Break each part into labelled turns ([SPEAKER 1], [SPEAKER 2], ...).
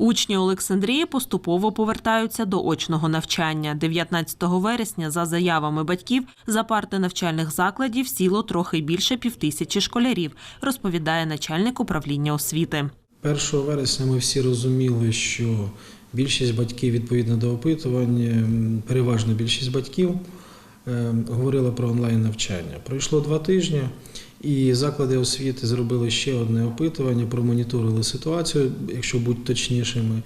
[SPEAKER 1] Учні Олександрії поступово повертаються до очного навчання. 19 вересня, за заявами батьків, за парти навчальних закладів сіло трохи більше півтисячі школярів, розповідає начальник управління освіти.
[SPEAKER 2] 1 вересня ми всі розуміли, що більшість батьків відповідно до опитувань, ем, переважно більшість батьків е, говорила про онлайн навчання. Пройшло два тижні, і заклади освіти зробили ще одне опитування, промоніторили ситуацію, якщо бути точнішими,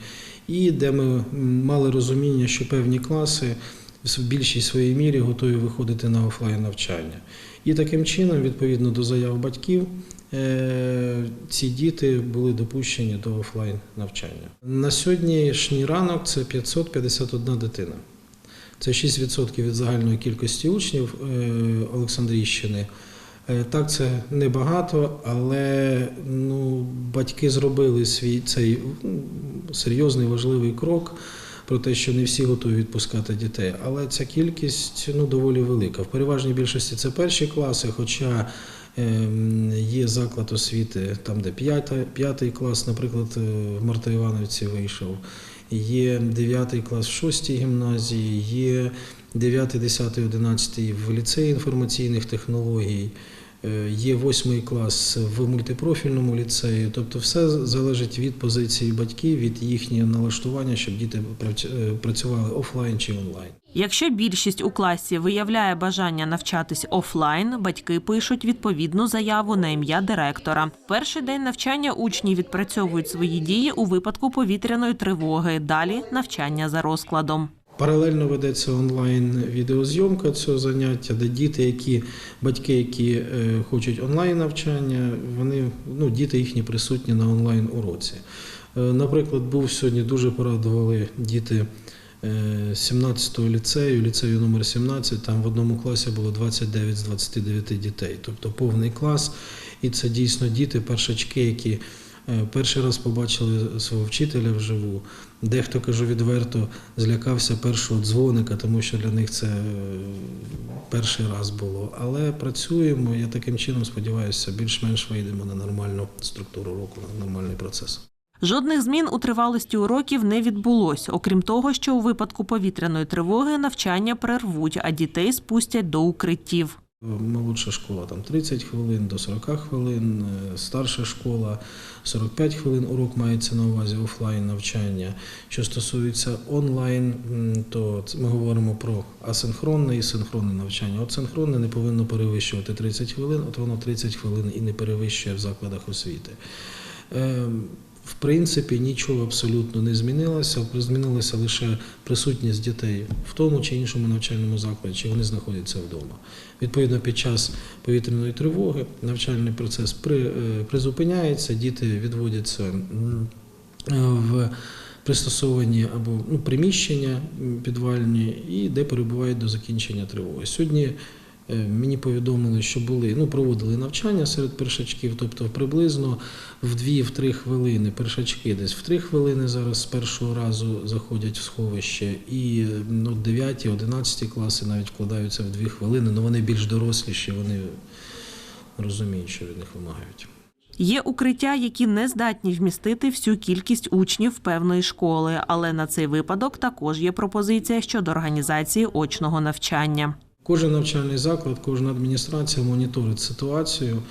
[SPEAKER 2] і де ми мали розуміння, що певні класи в більшій своїй мірі готові виходити на офлайн навчання. І таким чином, відповідно до заяв батьків, е, ці діти були допущені до офлайн навчання. На сьогоднішній ранок це 551 дитина. Це 6% від загальної кількості учнів е, Олександрійщини. Е, Так, це небагато, але ну, батьки зробили свій цей серйозний важливий крок про те, що не всі готові відпускати дітей. Але ця кількість ну, доволі велика. В переважній більшості це перші класи, хоча ем, є заклад освіти, там, де п'ятий клас, наприклад, е, в Марта Івановці вийшов. Є 9 клас в 6 гімназії, є 9, 10, 11 в ліцеї інформаційних технологій, є 8 клас в мультипрофільному ліцеї. Тобто все залежить від позиції батьків, від їхнього налаштування, щоб діти е, працювали офлайн чи онлайн.
[SPEAKER 1] Якщо більшість у класі виявляє бажання навчатись офлайн, батьки пишуть відповідну заяву на ім'я директора. Перший день навчання учні відпрацьовують свої дії у випадку повітряної тривоги. Далі навчання за розкладом.
[SPEAKER 2] Паралельно ведеться онлайн відеозйомка цього заняття, де діти, які батьки, які е, хочуть онлайн навчання, вони ну діти їхні присутні на онлайн уроці. Е, Наприклад, був сьогодні дуже порадували діти е, 17-го ліцею, ліцею номер 17, Там в одному класі було 29 з 29 дітей, тобто повний клас. І це дійсно діти, першачки, які е, перший раз побачили свого вчителя вживу. Дехто кажу відверто, злякався першого дзвоника, тому що для них це е, перший раз було. Але працюємо. Я таким чином сподіваюся, більш-менш вийдемо на нормальну структуру року, на нормальний процес.
[SPEAKER 1] Жодних змін у тривалості уроків не відбулось, окрім того, що у випадку повітряної тривоги навчання перервуть, а дітей спустять до укриттів.
[SPEAKER 2] Молодша школа там 30 хвилин до 40 хвилин, е, старша школа 45 хвилин урок мається на увазі офлайн навчання. Що стосується онлайн, то ми говоримо про асинхронне і синхронне навчання. От синхронне не повинно перевищувати 30 хвилин, от воно 30 хвилин і не перевищує в закладах освіти. В принципі, нічого абсолютно не змінилося. Змінилася лише присутність дітей в тому чи іншому навчальному закладі, чи вони знаходяться вдома. Відповідно, під час повітряної тривоги навчальний процес е, призупиняється, діти відводяться е, в пристосовані або ну, приміщення підвальні, і де перебувають до закінчення тривоги. Сьогодні мені повідомили, що були, ну, проводили навчання серед першачків, тобто приблизно в 2-3 хвилини першачки десь в 3 хвилини зараз з першого разу заходять в сховище, і ну, 9-11 класи навіть вкладаються в 2 хвилини, але вони більш доросліші, вони розуміють, що від них вимагають.
[SPEAKER 1] Є укриття, які не здатні вмістити всю кількість учнів певної школи, але на цей випадок також є пропозиція щодо організації очного навчання.
[SPEAKER 2] Кожен навчальний заклад, кожна адміністрація моніторить ситуацію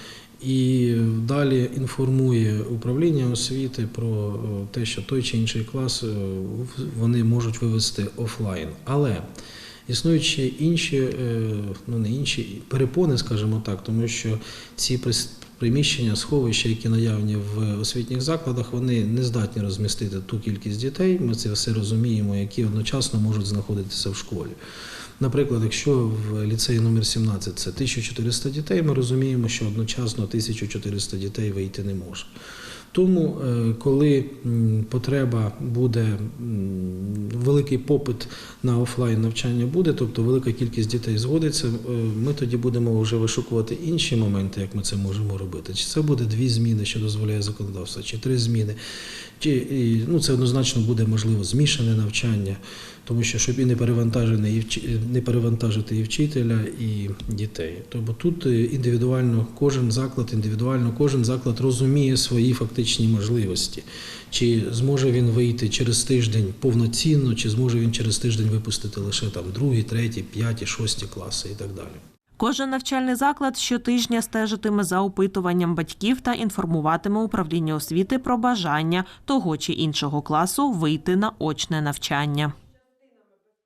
[SPEAKER 2] і далі інформує управління освіти про е, те, що той чи інший клас е, вони можуть вивести офлайн. Але існують ще інші, е, ну не інші перепони, скажімо так, тому що ці приміщення, сховища, які наявні в освітніх закладах, вони не здатні розмістити ту кількість дітей. Ми це все розуміємо, які одночасно можуть знаходитися в школі. Наприклад, якщо в ліцеї номер 17 це 1400 дітей, ми розуміємо, що одночасно 1400 дітей вийти не може. Тому, е, коли потреба буде, великий попит на офлайн навчання буде, тобто велика кількість дітей згодиться, е, ми тоді будемо вже вишукувати інші моменти, як ми це можемо робити. Чи це буде дві зміни, що дозволяє законодавство, чи три зміни, чи ну, це однозначно буде можливо змішане навчання. Тому що щоб і не перевантажити і не перевантажити і вчителя, і дітей. Тобто тут е, індивідуально кожен заклад, індивідуально кожен заклад розуміє свої фактичні можливості. Чи зможе він вийти через тиждень повноцінно, чи зможе він через тиждень випустити лише там другі, треті, п'яті, шості класи і так далі.
[SPEAKER 1] Кожен навчальний заклад щотижня стежитиме за опитуванням батьків та інформуватиме управління освіти про бажання того чи іншого класу вийти на очне навчання.